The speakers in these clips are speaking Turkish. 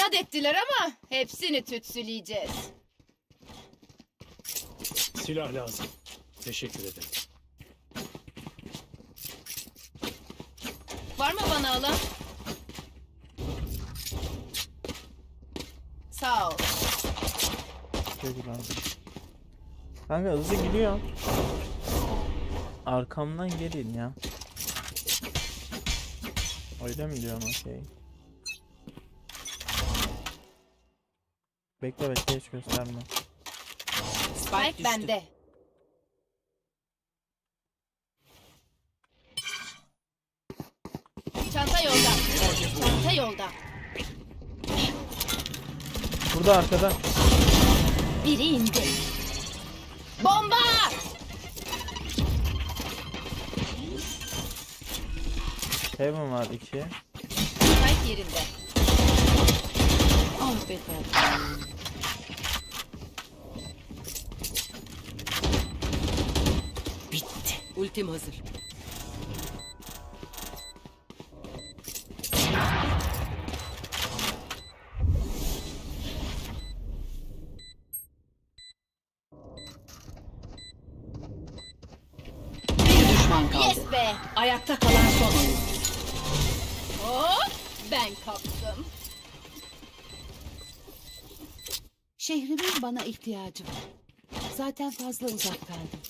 İnat ettiler ama hepsini tütsüleyeceğiz. Silah lazım. Teşekkür ederim. Var mı bana alan? Sağ ol. Çocuk abi. Kanka hızlı gidiyor. Arkamdan gelin ya. Öyle mi diyorsun okey. Bekle bekle hiç gösterme. Spike bende. Çanta yolda. Çanta yolda. Burada arkada. Biri indi. Bomba! Heaven var iki. Spike yerinde. Ah be tatlım. Bitti. Ultim hazır. Şehrimin bana ihtiyacı var. Zaten fazla uzak kaldım.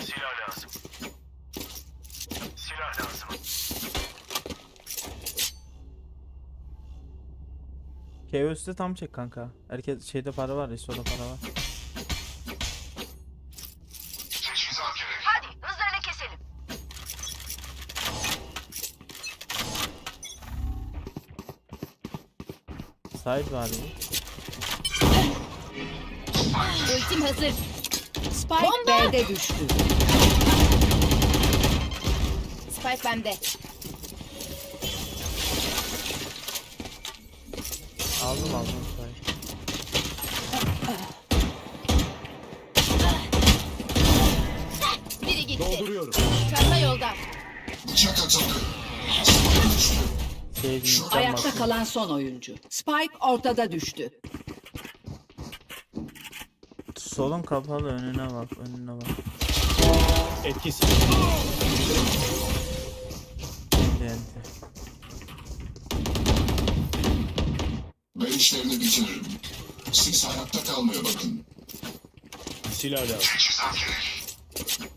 Silah lazım. Silah lazım. KO üstte tam çek kanka. Herkes şeyde para var, Riso'da para var. Side var ya. Ultim hazır. Spike Bomba! B'de düştü. Spike bende. Aldım aldım side. Biri gitti. Dolduruyorum. Çanta yolda. Can Ayakta basıyor. kalan son oyuncu. Spike ortada düştü. Solun kapalı önüne bak önüne bak. Etkisiz. Dente. Ben işlerini bitiririm. Siz hayatta kalmaya bakın. Silah lazım.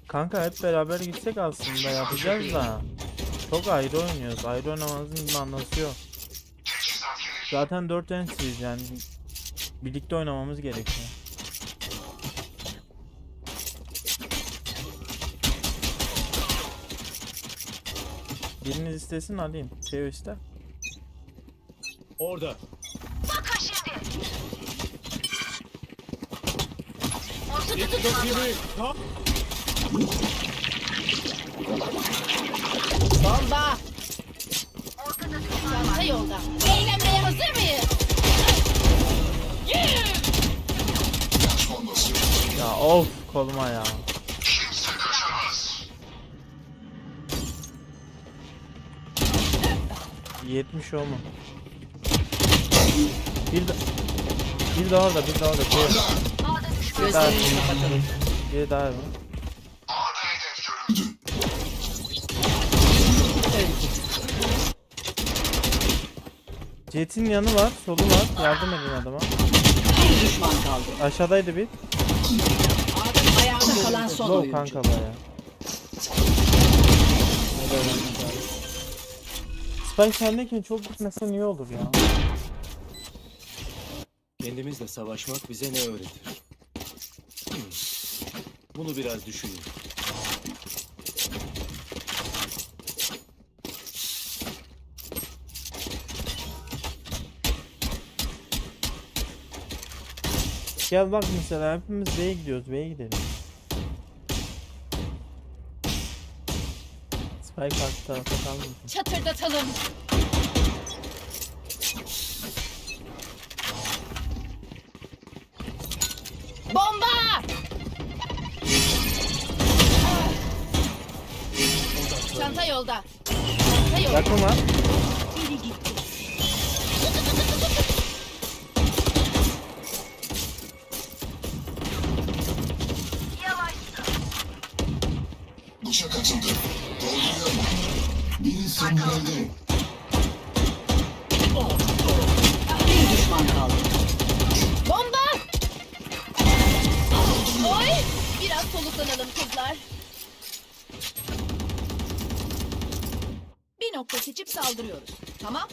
Kanka hep beraber gitsek aslında yapacağız da. Çok ayrı oynuyoruz. Ayrı oynamamızın bir anlamı yok. Zaten 4 entiyiz yani. Birlikte oynamamız gerekiyor. Biriniz istesin alayım. Şey ister. Orada. Yetki gibi. Ha? Bomba. Çanta yolda. Eğlenmeye hazır mıyız? Ya of koluma ya. 70 o mu? Bir de bir daha orada, bir daha orada. Bir, bir daha, Gözlerini kapatalım. bir daha Jet'in yanı var, solu var. Yardım edin adama. Bir düşman kaldı. Aşağıdaydı bir. Ayakta kalan son Low oyuncu. kanka baya. Spike sendeyken çok gitmesen iyi olur ya. Kendimizle savaşmak bize ne öğretir? Bunu biraz düşünün. Gel bak mesela hepimiz B'ye gidiyoruz. B'ye gidelim. Spike arka tarafa kalmasın. Çatırdatalım. Bomba! Çanta yolda. Çanta yolda. Yakın. Biri gitti. Sinirlendi. Bir düşman kaldı. Bomba! Oy! Biraz soluklanalım kızlar. Bir nokta seçip saldırıyoruz. Tamam.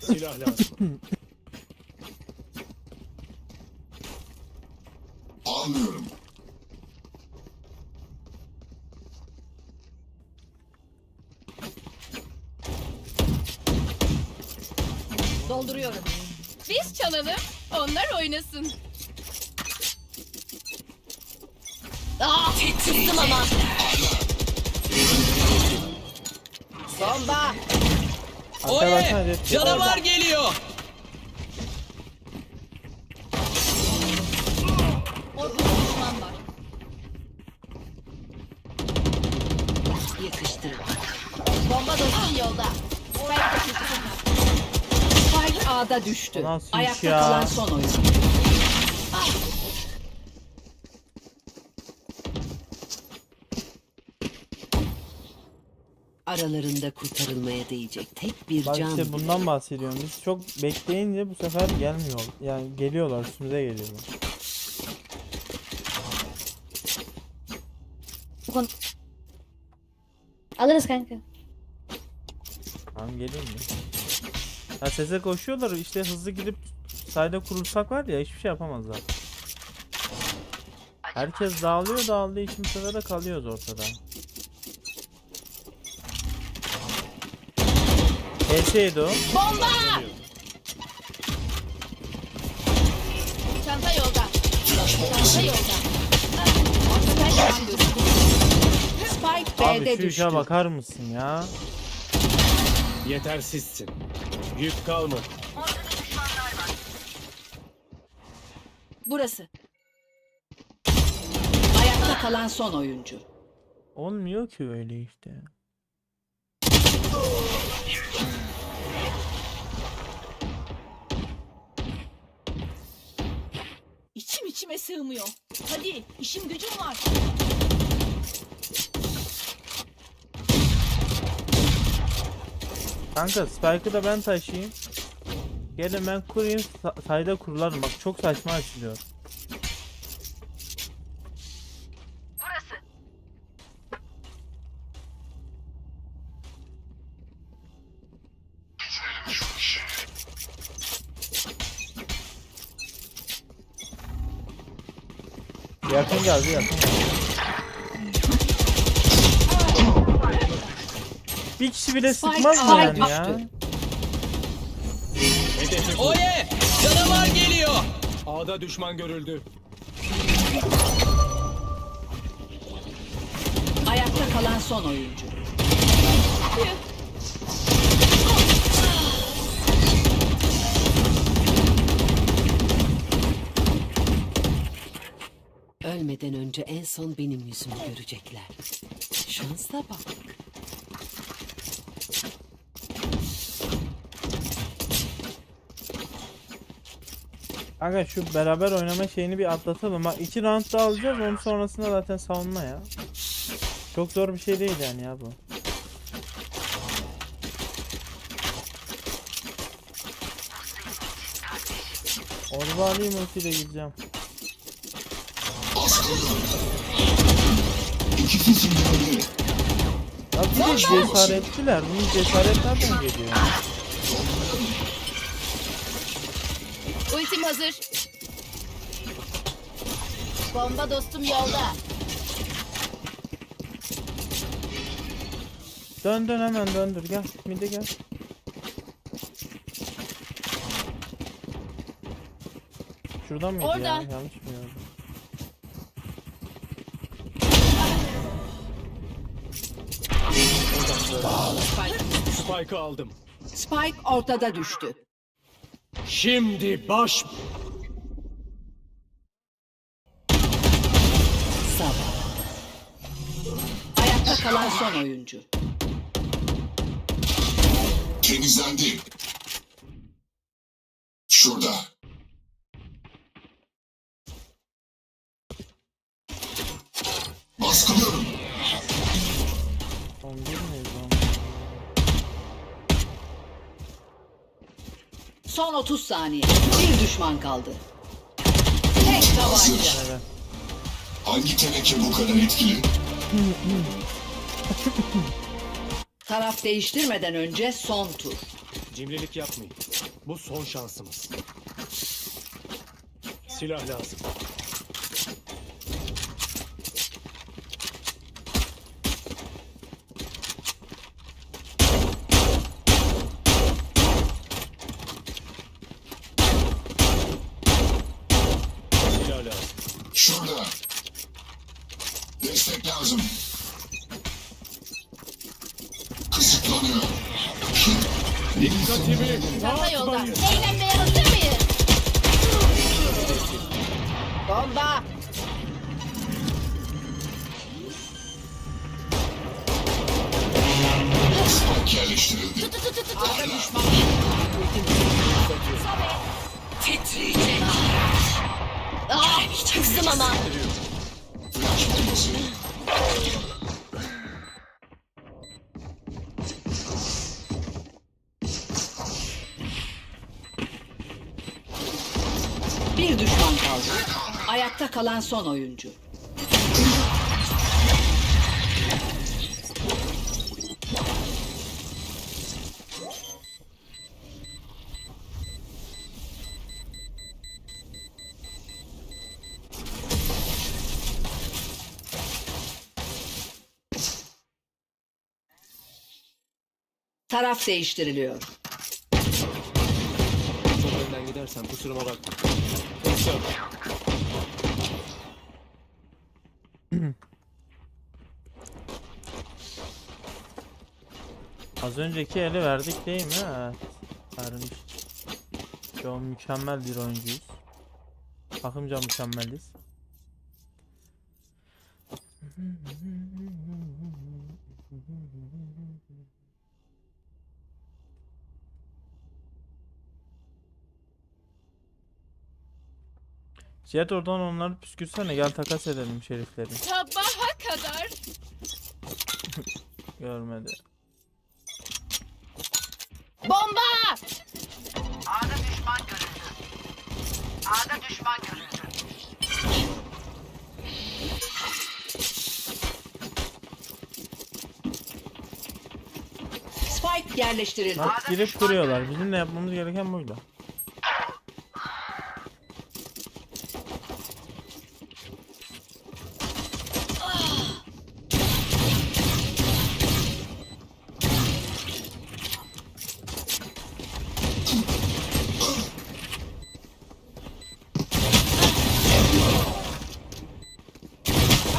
Silah lazım. oynasın. Aa, kızdım ama. Bomba! Oye! Canavar geliyor. A'da düştü. İş Ayakta ya? kalan son oyuncu. Aralarında kurtarılmaya değecek tek bir Bak can. işte bundan bahsediyorum. Biz çok bekleyince bu sefer gelmiyor. Yani geliyorlar üstümüze geliyorlar. Alırız kanka. Tamam geleyim mi? Ya sese koşuyorlar işte hızlı gidip sayda kurulsak var ya hiçbir şey yapamazlar. Herkes dağılıyor dağıldığı için bu sefer de kalıyoruz ortada. HS'ydi o. Bomba! Çanta yolda. Çanta yolda. Spike Abi B'de şu düştü. işe bakar mısın ya? Yetersizsin. Yük kalmadı. Burası. Ayakta kalan son oyuncu. Olmuyor ki öyle işte. İçim içime sığmıyor. Hadi işim gücüm var. Kanka Spike'ı da ben taşıyayım. Gelin ben kurayım sa- sayda kurularım bak çok saçma açılıyor. İşi. Yakın geldi yakın. Bir kişi bile Spike sıkmaz mı yani ya? Oye! Canavar geliyor. A'da düşman görüldü. Ayakta kalan son oyuncu. Ölmeden önce en son benim yüzümü görecekler. Şansa bak. Kanka şu beraber oynama şeyini bir atlatalım. Bak iki round daha alacağız onun sonrasında zaten savunma ya. Çok zor bir şey değil yani ya bu. Orba alayım ultiyle gideceğim. Ya bir de cesaretliler. Bunun cesaret nereden geliyor? Ultim hazır. Bomba dostum yolda. Dön dön hemen döndür gel. Mide gel. Şuradan mıydı ya? Orada. Yanlış mı gördüm? Spike'ı aldım. Spike ortada düştü. Şimdi baş... Sabah. Ayakta kalan son oyuncu. Temizlendi. Şurada. Son 30 saniye. Bir düşman kaldı. Tek tabanca. Hangi teneke bu kadar etkili? Taraf değiştirmeden önce son tur. Cimrilik yapmayın. Bu son şansımız. Silah lazım. Kalan son oyuncu. Taraf değiştiriliyor. Çok önden gidersen kusuruma bakma. Pozisyon. Az önceki eli verdik değil mi? Evet. Vermiş. Şu an mükemmel bir oyuncuyuz. Bakımca mükemmeliz. Jet oradan onları püskürsene gel takas edelim şerifleri. Sabaha kadar. Görmedi. Bomba! Spike yerleştirildi. Bak girip duruyorlar. Bizim de yapmamız gereken buydu.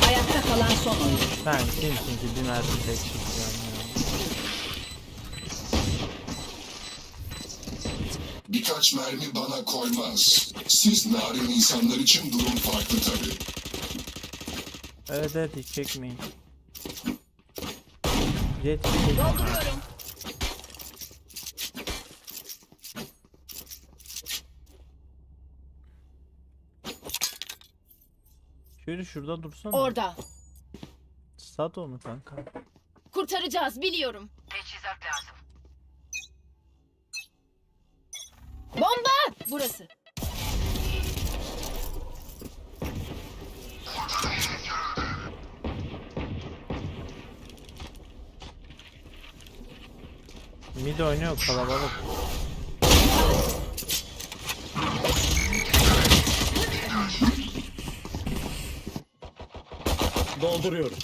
Ayakta kalan son oyuncu. Sen kimsin ki bir mermi tek çıkıyorsun ya. Birkaç mermi bana koymaz. Siz narin insanlar için durum farklı tabii. Evet evet hiç çekmeyin. Jet çekmeyin. Dolduruyorum. Şöyle şurada dursana. Orada. Sat onu kanka. Kurtaracağız biliyorum. Bomba! Burası. Mid oynuyor kalabalık. Dolduruyorum.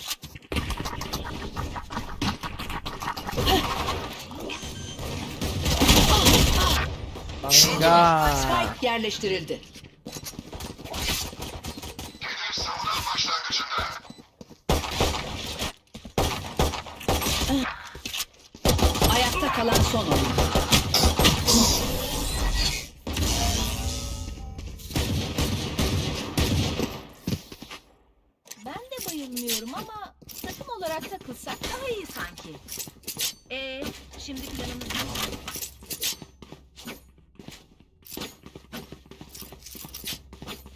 Kanka. Spike yerleştirildi.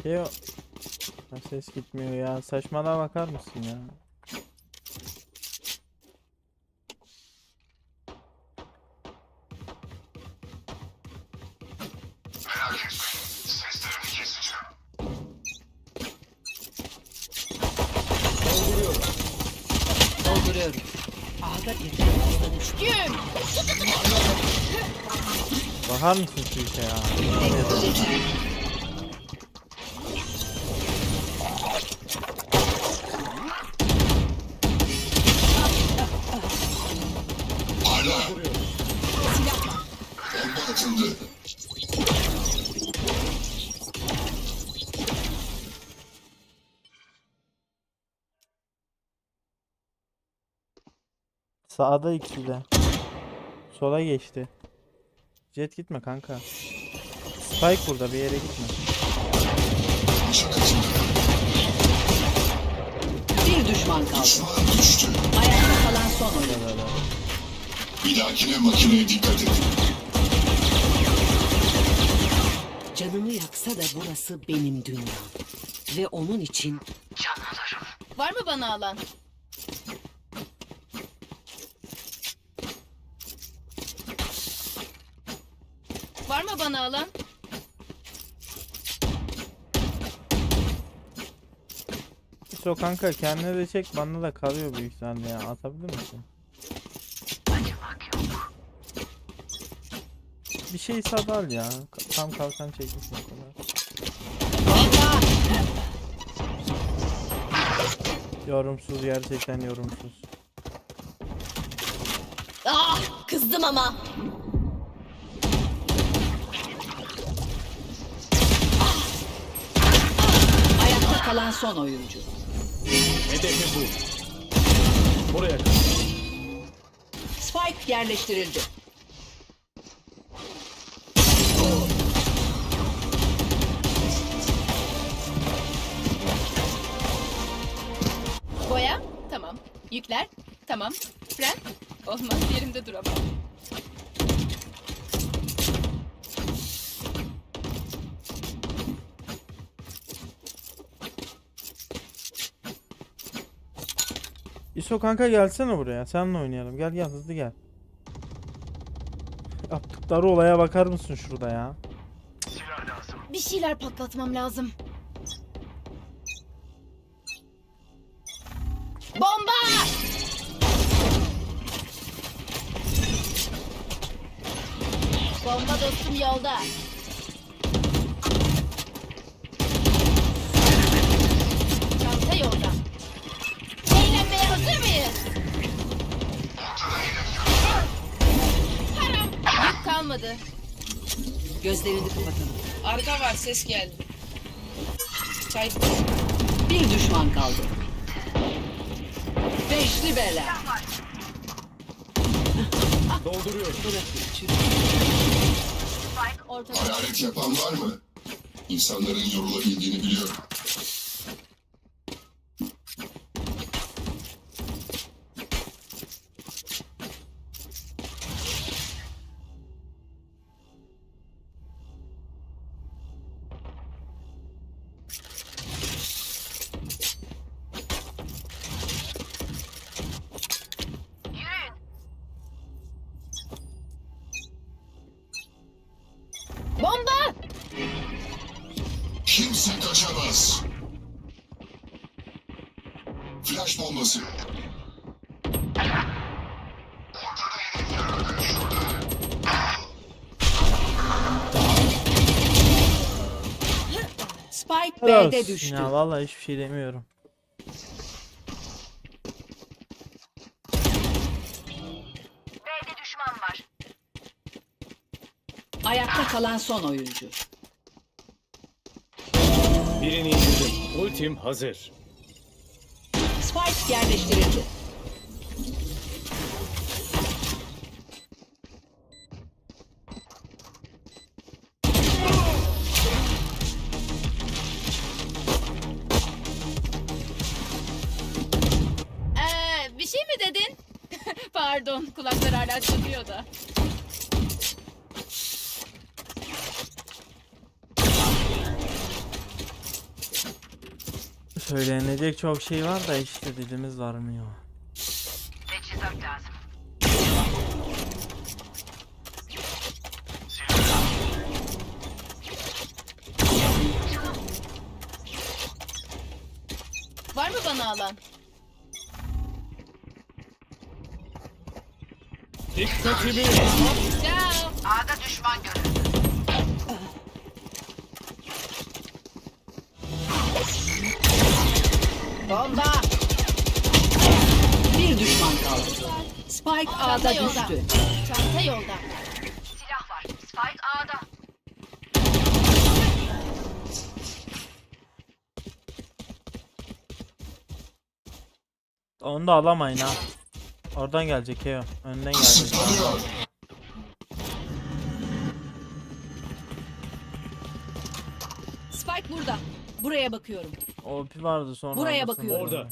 Şey o. Ha, ses gitmiyor ya. Saçmalığa bakar mısın ya? Dolduruyorum. Ağda bir Düştüm. Bakar mısın şu işe ya? Sağda ikisi de. Sola geçti. Jet gitme kanka. Spike burada bir yere gitme. Bir düşman kaldı. Düşman düştü. Ayakta kalan son oyun. Böyle böyle. Bir dahakine makineye dikkat edin. Canımı yaksa da burası benim dünyam. Ve onun için Var mı bana alan? Bana alan? So kanka kendine de çek bana da kalıyor büyük ihtimalle ya. Atabilir misin? Bir şey sadal ya. Tam kalkan çekmişsin o kadar. Yorumsuz gerçekten yorumsuz. Ah kızdım ama. Kalan son oyuncu. Hedefi bu. Buraya kadar. Spike yerleştirildi. Boya. Tamam. Yükler. Tamam. Fren. Olmaz yerimde duramam. İso kanka gelsene buraya. Seninle oynayalım. Gel gel hızlı gel. Yaptıkları olaya bakar mısın şurada ya? Bir şeyler patlatmam lazım. Bomba! Bomba dostum yolda. Arka var ses geldi. Çay Bir düşman kaldı. Beşli bela. Dolduruyorum. Ortada. Hararet yapan var mı? İnsanların yorulabildiğini biliyorum. Flash bombası. Spike B'de düştü. Ya vallahi hiçbir şey demiyorum. Ayakta kalan son oyuncu. Birini indirdim. Ultim hazır. Spike yerleştirildi. Ee, bir şey mi dedin? Pardon kulaklar hala çınlıyor da. Söylenecek çok şey var da işte dilimiz varmıyor. Var mı bana alan? Dikkatimi. Ciao. Bomba! Spike A'da Çanta yolda. düştü. Çanta yolda. Onu da alamayın ha. Oradan gelecek Keo. Önden gelecek. Spike burada. Buraya bakıyorum. OP vardı sonra. Buraya bakıyorum. Orada.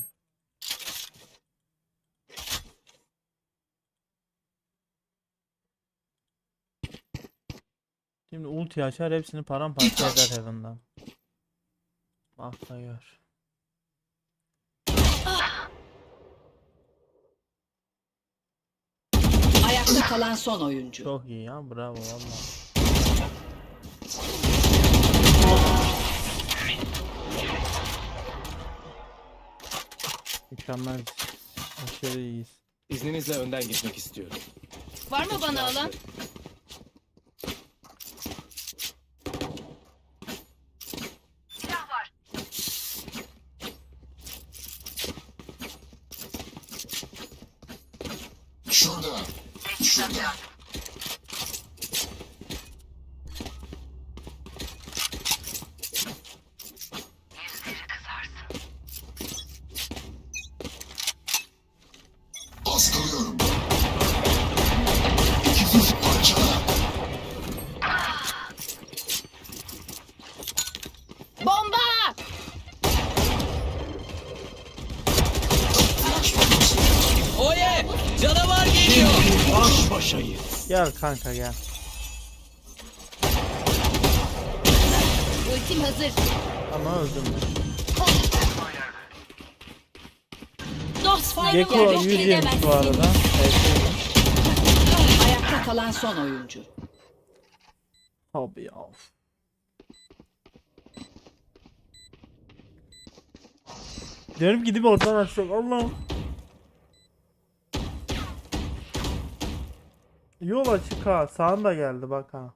Şimdi ulti açar hepsini paramparça eder Heaven'dan. Gör. Ayakta kalan son oyuncu. Çok iyi ya bravo valla. Mükemmel. Aşırı iyiyiz. İzninizle önden gitmek istiyorum. Var mı bana alan? Bomba! Oye! Canavar geliyor. Baş başayız. Gel kanka gel. Ultim hazır. Ama öldüm. Dostlarım Gecko yok 100 yemiş edemezsin. bu arada. Evet. Ayakta kalan son oyuncu. Abi ya. Diyorum gidip oradan açacak. Allah'ım. Yol açık ha. Sağında geldi bak ha.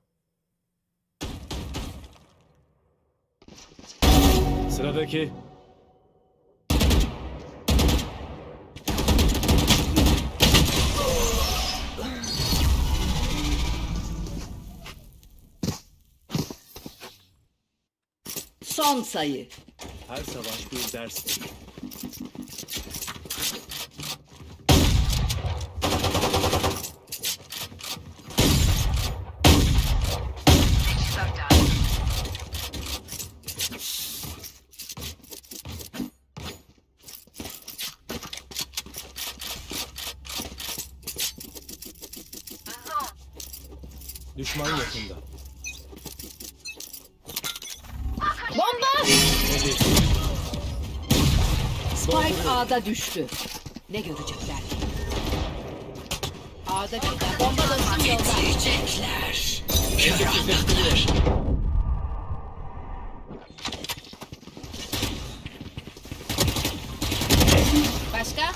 Sıradaki. Son sayı. Her savaş bir derstir. A'da düştü. Ne görecekler? A'da bir bomba dostum yolda. Başka?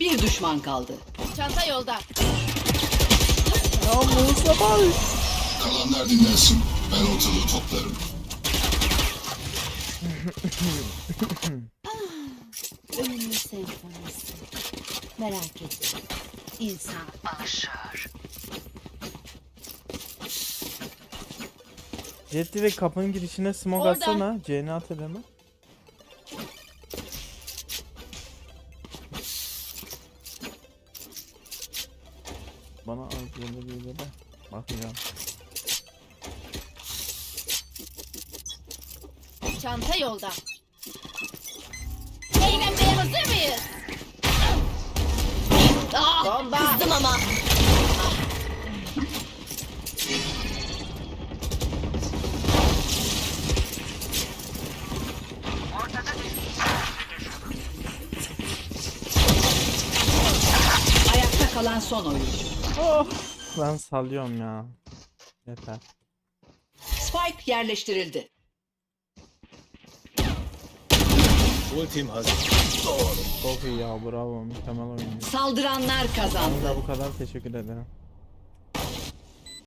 Bir düşman kaldı. Çanta yolda. Ya Musa bak. Kalanlar dinlensin. Ben ortalığı toplarım. Ölümün senfonisi. Merak etme. İnsan alışır. Jet direkt kapının girişine smoke Orada. atsana. C'ni at hemen. Bana az böyle bir de bakacağım. Çanta yolda. Hazır mıyız? Ah, Bomba. Kızdım ama. Ayakta kalan son oyuncu. Oh, ben sallıyorum ya. Yeter. Spike yerleştirildi. Ultim hazır. Çok iyi ya bravo mükemmel oyun. Saldıranlar kazandı. Bu kadar teşekkür ederim.